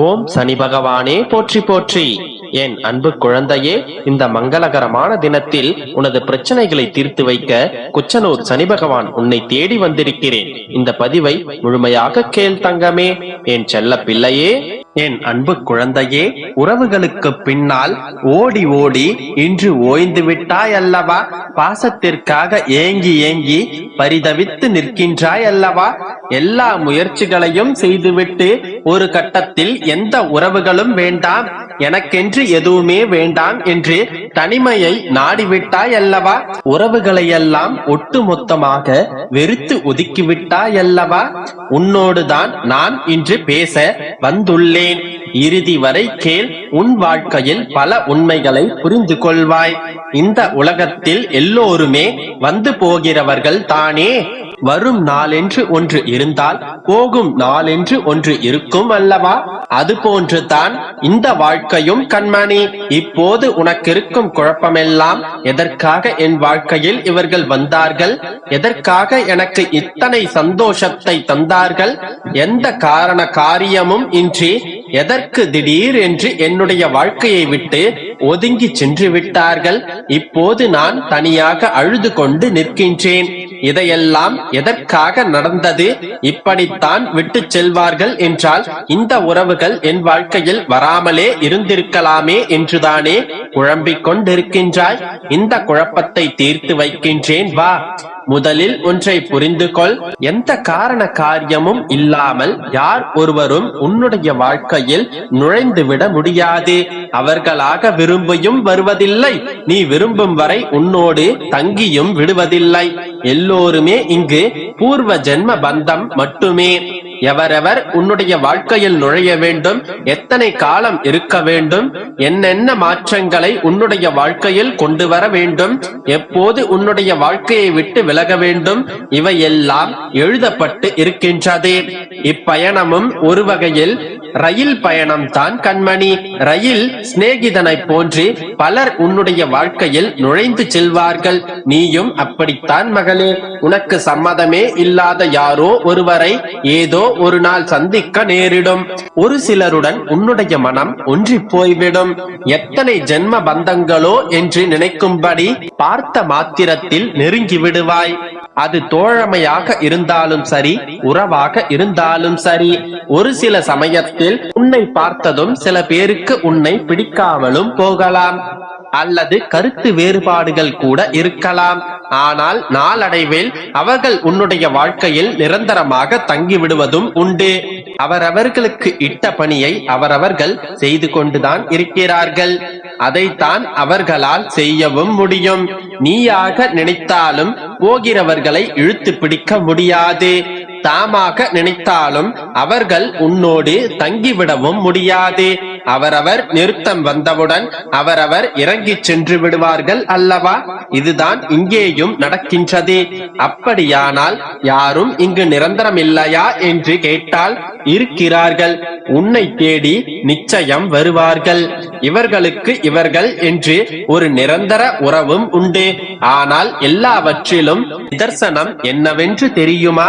ஓம் சனி பகவானே போற்றி போற்றி. என் அன்பு குழந்தையே இந்த மங்களகரமான தினத்தில் உனது பிரச்சனைகளை தீர்த்து வைக்க குச்சனூர் சனி பகவான் உன்னை தேடி வந்திருக்கிறேன். இந்த பதிவை முழுமையாக கேள் தங்கமே. என் செல்ல பிள்ளையே என் அன்பு குழந்தையே உறவுகளுக்கு பின்னால் ஓடி ஓடி இன்று ஓய்ந்து விட்டாய் அல்லவா பாசத்திற்காக ஏங்கி ஏங்கி பரிதவித்து நிற்கின்றாய் அல்லவா எல்லா முயற்சிகளையும் செய்துவிட்டு ஒரு கட்டத்தில் எந்த உறவுகளும் வேண்டாம். எனக்கென்று எதுவுமே வேண்டாம் என்று தனிமையை நாடிவிட்டாய் அல்லவா உறவுகளை எல்லாம் ஒட்டுமொத்தமாக வெறுத்து ஒதுக்கிவிட்டாய் அல்லவா உன்னோடுதான் நான் இன்று பேச வந்துள்ளேன். இறுதி வரை கேள் உன் வாழ்க்கையில் பல உண்மைகளை புரிந்து கொள்வாய். இந்த உலகத்தில் எல்லோருமே வந்து போகிறவர்கள் தானே? வரும் நாளென்று ஒன்று இருந்தால் போகும் நாளென்று ஒன்று இருக்கும் அல்லவா? அது போன்று தான் இந்த வாழ்க்கையும் கண்மணி. இப்போது உனக்கு இருக்கும் குழப்பமெல்லாம் எதற்காக என் வாழ்க்கையில் இவர்கள் வந்தார்கள்? எதற்காக எனக்கு இத்தனை சந்தோஷத்தை தந்தார்கள்? எந்த காரண காரியமும் இன்றி எதற்கு திடீர் என்று என்னுடைய வாழ்க்கையை விட்டு ஒதுங்கி சென்று விட்டார்கள்? இப்போது நான் தனியாக அழுது கொண்டு நிற்கின்றேன். இதையெல்லாம் எதற்காக நடந்தது? இப்படித்தான் விட்டு செல்வார்கள் என்றால் இந்த உறவுகள் என் வாழ்க்கையில் வராமலே இருந்திருக்கலாமே என்றுதானே குழம்பிக் கொண்டிருக்கின்றாய்? இந்த குழப்பத்தை தீர்த்து வைக்கின்றேன் வா. முதலில் ஒன்றை புரிந்து கொள். எந்த காரண காரியமும் இல்லாமல் யார் ஒருவரும் உன்னுடைய வாழ்க்கையில் நுழைந்து விட முடியாது. அவர்களாக விரும்பியும் வருவதில்லை. நீ விரும்பும் வரை உன்னோடு தங்கியும் விடுவதில்லை. எல்லோருமே இங்கு பூர்வ ஜென்ம பந்தம் மட்டுமே. எவரெவர் உன்னுடைய வாழ்க்கையில் நுழைய வேண்டும்? எத்தனை காலம் இருக்க வேண்டும்? என்னென்ன மாற்றங்களை உன்னுடைய வாழ்க்கையில் கொண்டு வர வேண்டும்? எப்போது உன்னுடைய வாழ்க்கையை விட்டு விலக வேண்டும்? இவையெல்லாம் எழுதப்பட்டு இருக்கின்றது. இப்பயணமும் ஒரு வகையில் ரயில் பயணம் தான் கண்மணி. ரயில் சிநேகிதனை போன்று பலர் உன்னுடைய வாழ்க்கையில் நுழைந்து செல்வார்கள். நீயும் அப்படித்தான் மகளே. உனக்கு சம்மதமே இல்லாத யாரோ ஒருவரை ஏதோ ஒரு நாள் சந்திக்க நேரிடும். ஒரு சிலருடன் உன்னுடைய மனம் ஒன்றி போய்விடும் எத்தனை ஜென்ம பந்தங்களோ என்று நினைக்கும்படி பார்த்த மாத்திரத்தில் நெருங்கி விடுவாய். அது தோழமையாக இருந்தாலும் சரி உறவாக இருந்தாலும் சரி. ஒரு சில சமயத்தில் உன்னை பார்த்ததும் சில பேருக்கு உன்னை பிடிக்காமலும் போகலாம். அல்லது கருத்து வேறுபாடுகள் கூட இருக்கலாம். ஆனால் நாளடைவில் அவர்கள் உன்னுடைய வாழ்க்கையில் நிரந்தரமாக தங்கிவிடுவதும் உண்டு. அவரவர்களுக்கு இட்ட பணியை அவரவர்கள் செய்து கொண்டுதான் இருக்கிறார்கள். அதைத்தான் அவர்களால் செய்யவும் முடியும். நீயாக நினைத்தாலும் போகிறவர்களை இழுத்து பிடிக்க முடியாது. தாமாக நினைத்தாலும் அவர்கள் உன்னோடு தங்கிவிடவும் முடியாது. அவரவர் நிறுத்தம் வந்தவுடன் அவரவர் இறங்கி சென்று விடுவார்கள் அல்லவா? இதுதான் இங்கேயும் நடக்கின்றது. அப்படியானால் யாரும் இங்கு நிரந்தரம் இல்லையா என்று கேட்டால் இருக்கிறார்கள். உன்னை தேடி நிச்சயம் வருவார்கள். இவர்களுக்கு இவர்கள் என்று ஒரு நிரந்தர உறவும் உண்டு. ஆனால் எல்லாவற்றிலும் நிதர்சனம் என்னவென்று தெரியுமா?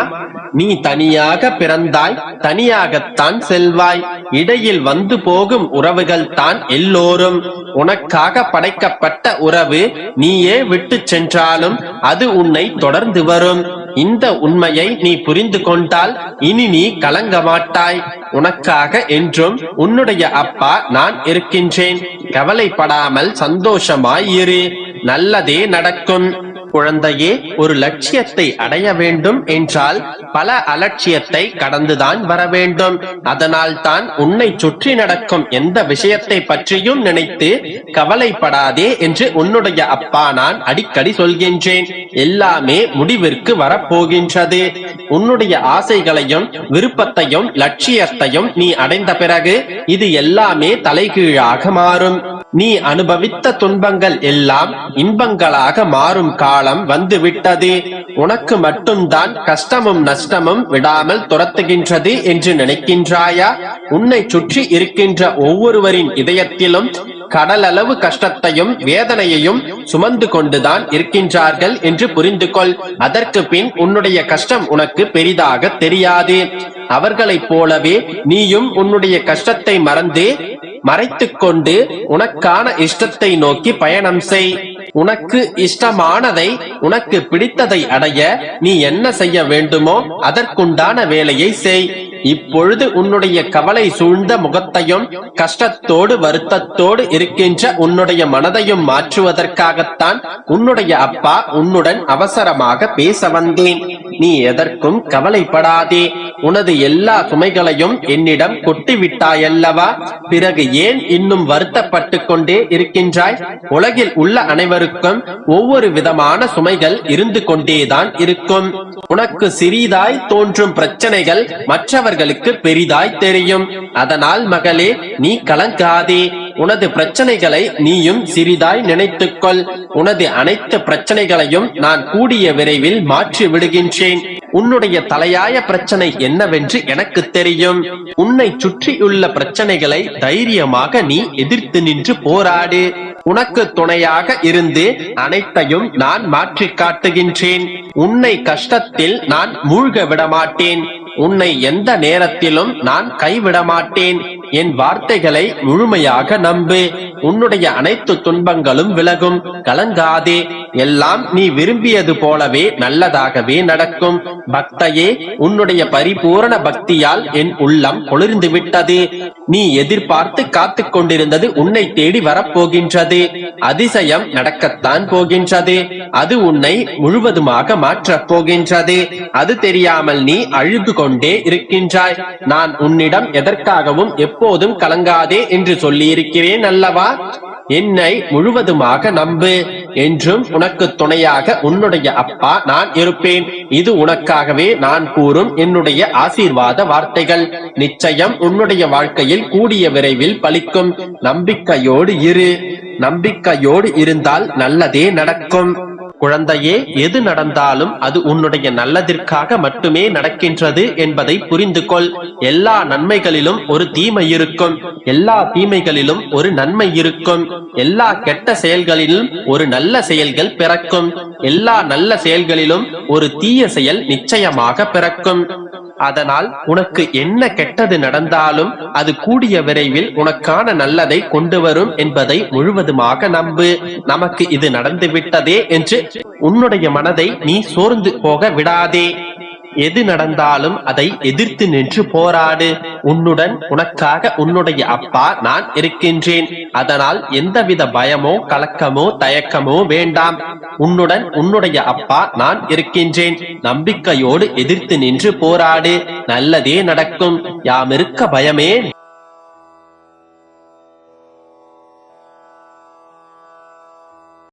நீ தனியாக பிறந்தாய் தனியாகத்தான் செல்வாய். இடையில் வந்து போகும் உறவுகள் தான் எல்லோரும். உனக்காக படைக்கப்பட்ட உறவு நீயே விட்டு சென்றாலும் அது உன்னை தொடர்ந்து வரும். இந்த உண்மையை நீ புரிந்து கொண்டால் இனி நீ கலங்க மாட்டாய். உனக்காக என்றும் உன்னுடைய அப்பா நான் இருக்கின்றேன். கவலைப்படாமல் சந்தோஷமாய் இரு. நல்லதே நடக்கும். குழந்தையே ஒரு லட்சியத்தை அடைய வேண்டும் என்றால் பல அலட்சியத்தை கடந்துதான் வர வேண்டும். அதனால் தான் உன்னை சுற்றி நடக்கும் எந்த விஷயத்தை பற்றியும் நினைத்து கவலைப்படாதே என்று உன்னுடைய அப்பா நான் அடிக்கடி சொல்கின்றேன். எல்லாமே முடிவிற்கு வரப்போகின்றது. உன்னுடைய ஆசைகளையும் விருப்பத்தையும் லட்சியத்தையும் நீ அடைந்த பிறகு இது எல்லாமே தலைகீழாக மாறும். நீ அனுபவித்த துன்பங்கள் எல்லாம் இன்பங்களாக மாறும் காலம் வந்து விட்டது உனக்கு மட்டும்தான் கஷ்டமும் நஷ்டமும் விடாமல் துரத்துகின்றது என்று நினைக்கின்றாயா? உன்னை சுற்றி இருக்கின்ற ஒவ்வொருவரின் இதயத்திலும் கடலளவு கஷ்டத்தையும் வேதனையையும் சுமந்து கொண்டுதான் இருக்கின்றார்கள் என்று புரிந்து கொள் அதற்கு பின் உன்னுடைய கஷ்டம் உனக்கு பெரிதாக தெரியாது. அவர்களைப் போலவே நீயும் உன்னுடைய கஷ்டத்தை மறந்து மறைத்துக் கொண்டு உனக்கான இஷ்டத்தை நோக்கி பயணம் செய். உனக்கு இஷ்டமானதை உனக்கு பிடித்ததை அடைய நீ என்ன செய்ய வேண்டுமோ அதற்குண்டான வேலையை செய். இப்பொழுது உன்னுடைய கவலை சூழ்ந்த முகத்தையும் கஷ்டத்தோடு வருத்தத்தோடு இருக்கின்ற உன்னுடைய மனதையும் மாற்றுவதற்காகத்தான் உன்னுடைய அப்பா உன்னுடன் அவசரமாக பேச வந்தேன். நீ எதற்கும் கவலைப்படாதே. உனது எல்லா சுமைகளையும் என்னிடம் கொட்டி விட்டாயல்லவா பிறகு ஏன் இன்னும் வருத்தப்பட்டு கொண்டே இருக்கின்றாய்? உலகில் உள்ள அனைவருக்கும் ஒவ்வொரு விதமான சுமைகள் இருந்து கொண்டேதான் இருக்கும். உனக்கு சிறிதாய் தோன்றும் பிரச்சனைகள் மற்றவர் மற்றவர்களுக்கு பெரிதாய் தெரியும். அதனால் மகளே நீ கலங்காதே. உனது பிரச்சனைகளை நீயும் சிறிதாய் நினைத்துக்கொள். உனது அனைத்து பிரச்சனைகளையும் நான் கூடிய விரைவில் மாற்றி விடுகின்றேன். உன்னுடைய தலையாய பிரச்சனை என்னவென்று எனக்கு தெரியும். உன்னை சுற்றியுள்ள பிரச்சனைகளை தைரியமாக நீ எதிர்த்து நின்று போராடு. உனக்கு துணையாக இருந்து அனைத்தையும் நான் மாற்றி காட்டுகின்றேன். உன்னை கஷ்டத்தில் நான் மூழ்க விடமாட்டேன். உன்னை எந்த நேரத்திலும் நான் கைவிட மாட்டேன் என் வார்த்தைகளை முழுமையாக நம்பு. உன்னுடைய அனைத்து துன்பங்களும் விலகும். கலங்காதே. எல்லாம் நீ விரும்பியது போலவே நல்லதாகவே நடக்கும். பக்தையே உன்னுடைய பரிபூரண பக்தியால் என் உள்ளம் குளிர்ந்து விட்டது. நீ எதிர்பார்த்து காத்துக் கொண்டிருந்தது உன்னை தேடி வரப்போகின்றது. அதிசயம் நடக்கத்தான் போகின்றது. அது உன்னை முழுவதுமாக மாற்றப் போகின்றது. அது தெரியாமல் நீ அழுது கொண்டே இருக்கின்றாய். நான் உன்னிடம் எதற்காகவும் எப்போதும் கலங்காதே என்று சொல்லியிருக்கிறேன் அல்லவா? என்னை முழுவதுமாக நம்பு என்றும் உனக்கு துணையாக உன்னுடைய அப்பா நான் இருப்பேன். இது உனக்காகவே நான் கூறும் என்னுடைய ஆசீர்வாத வார்த்தைகள். நிச்சயம் உன்னுடைய வாழ்க்கையில் கூடிய விரைவில் பலிக்கும். நம்பிக்கையோடு இரு. நம்பிக்கையோடு இருந்தால் நல்லதே நடக்கும். குழந்தையே எது நடந்தாலும் அது உன்னுடைய நல்லதிற்காக மட்டுமே நடக்கின்றது என்பதை புரிந்து கொள் எல்லா நன்மைகளிலும் ஒரு தீமை இருக்கும். எல்லா தீமைகளிலும் ஒரு நன்மை இருக்கும். எல்லா கெட்ட செயல்களிலும் ஒரு நல்ல செயல்கள் பிறக்கும். எல்லா நல்ல செயல்களிலும் ஒரு தீய செயல் நிச்சயமாக பிறக்கும். அதனால் உனக்கு என்ன கெட்டது நடந்தாலும் அது கூடிய விரைவில் உனக்கான நல்லதை கொண்டு வரும் என்பதை முழுவதுமாக நம்பு. நமக்கு இது நடந்து விட்டதே என்று உன்னுடைய மனதை நீ சோர்ந்து போக விடாதே. எது நடந்தாலும் அதை எதிர்த்து நின்று போராடு. உன்னுடன் உனக்காக உன்னுடைய அப்பா நான் இருக்கின்றேன். அதனால் எந்தவித பயமோ கலக்கமோ தயக்கமோ வேண்டாம். உன்னுடன் உன்னுடைய அப்பா நான் இருக்கின்றேன். நம்பிக்கையோடு எதிர்த்து நின்று போராடு. நல்லதே நடக்கும். யாமிருக்க பயமே